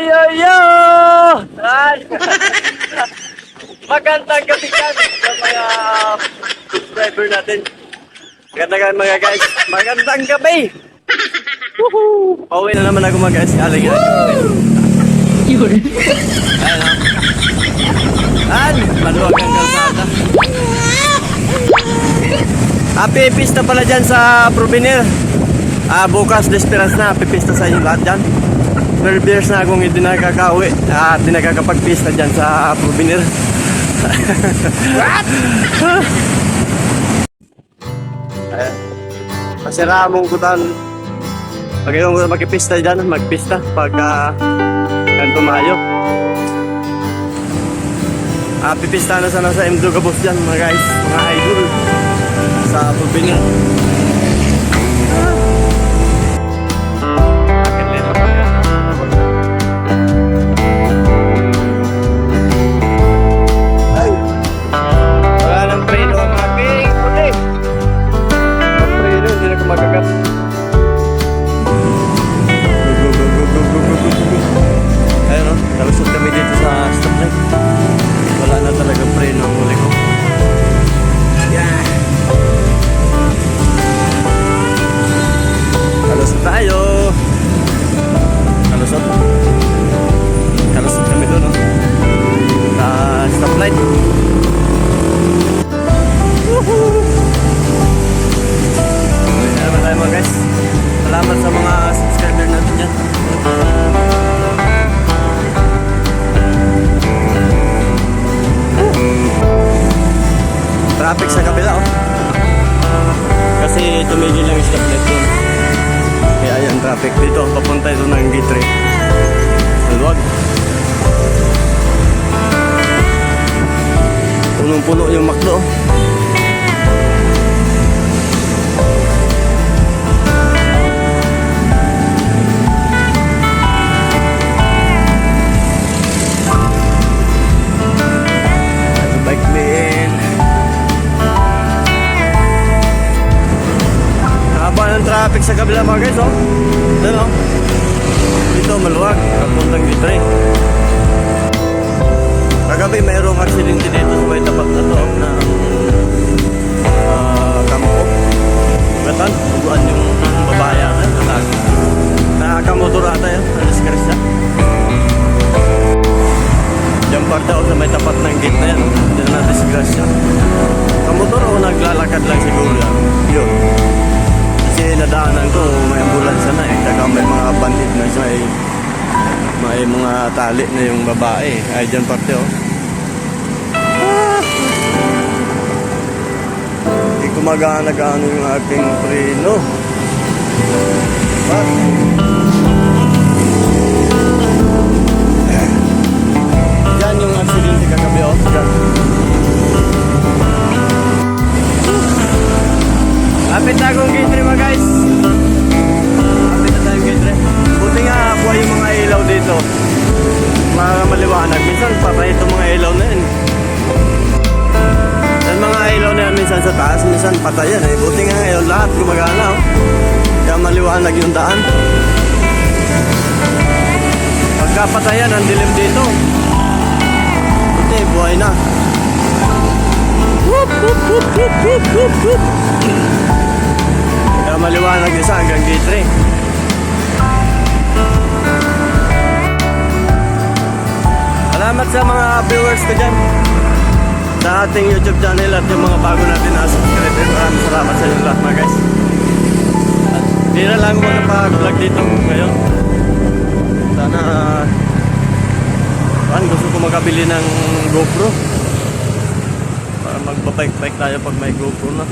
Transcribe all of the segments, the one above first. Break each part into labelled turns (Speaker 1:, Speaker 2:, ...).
Speaker 1: yo, yo! Ay! Magandang gabi dyan sa mga subscriber natin. Magandang mga guys. Magandang gabi! Woohoo! Pauwi na naman ako mga guys. Aling yan.
Speaker 2: Yun.
Speaker 1: Ayan o. Ayan! Maluwag ang kalsada. Happy pista pala dyan sa Provenir. Ah, bukas, Desperas na. Happy pista sa inyo lahat dyan. 12 years na akong hindi nakakauwi at hindi nakakapagpista dyan sa Provenir. Ayan. Masira mong kutan. Pag yung magpista dyan, magpista pag uh, ganito Mayo. Ah, pipista na sana sa MDO Gabos dyan mga guys, mga idol sa Provenir. Pa' dito. Papunta ito ng gate 3. Maluwag. Punong-puno yung makdo. Traffic sa kabila mga guys, oh. Doon, oh. Dito, maluwag. Papuntang dito, eh. Kagabi, mayroong aksidente dito sa may tapat na to, na uh, kampo. Gatan, tuguan yung babae ata, lalaki. Nakakamotor ata yan, na-discrease siya. Diyan parte ako sa may tapat ng gate na yan, diyan na-discrease siya. Kamotor o naglalakad lang siguro yan. Yun. Kasi nadaanan ko, may ambulansya na eh. Saka may mga bandit na siya eh. May mga tali na yung babae. Ay, dyan parte oh. Ah! Magana-gano yung aking preno. What? Taas, minsan patay yan eh. Buti nga ngayon lahat gumagana oh. Kaya maliwanag yung daan. Pagka patay yan, ang dilim dito. Buti, buhay na. Whoop, whoop, whoop. Kaya maliwanag isa hanggang gate 3. Salamat sa mga viewers ko dyan. Sa ating YouTube channel at yung mga bago natin na subscriber. Maraming salamat sa inyo lahat mga guys. At Bira lang ako nakapag-vlog dito ngayon. Sana uh, gusto ko makabili ng GoPro. Para magbabike-bike tayo pag may GoPro na.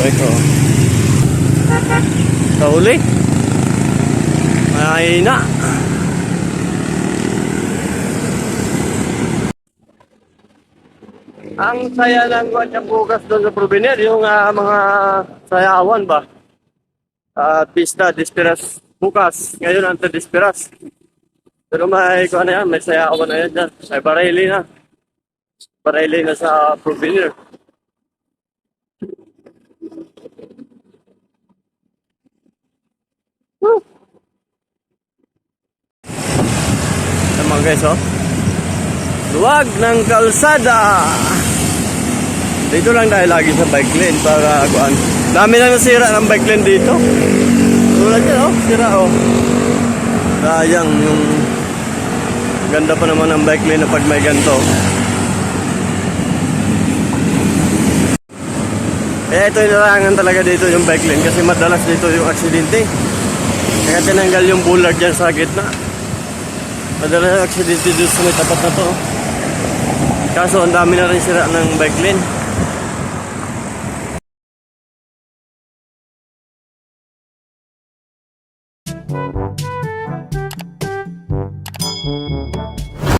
Speaker 1: Bike oh. Kahuli. Ay na. Ang saya ng kanya bukas doon sa Provenir, yung ah, mga sayawan ba? Ah, pista, disperas bukas. Ngayon, ante disperas. Pero may, kung ano yan, may sayawan na yan dyan. May barili na. Barili na sa Provenir. Tama guys, oh. Luwag ng kalsada. Dito lang tayo lagi sa bike lane para kuan. Dami na nasira ng bike lane dito. Tulad yan, oh. Sira, oh. Sayang yung ganda pa naman ng bike lane na pag may ganito. Kaya ito yung larangan talaga dito yung bike lane kasi madalas dito yung aksidente. Kaya tinanggal yung bullard dyan sa gitna. Madalas yung aksidente dito sa may tapat na to. Kaso ang dami na rin sira ng bike lane.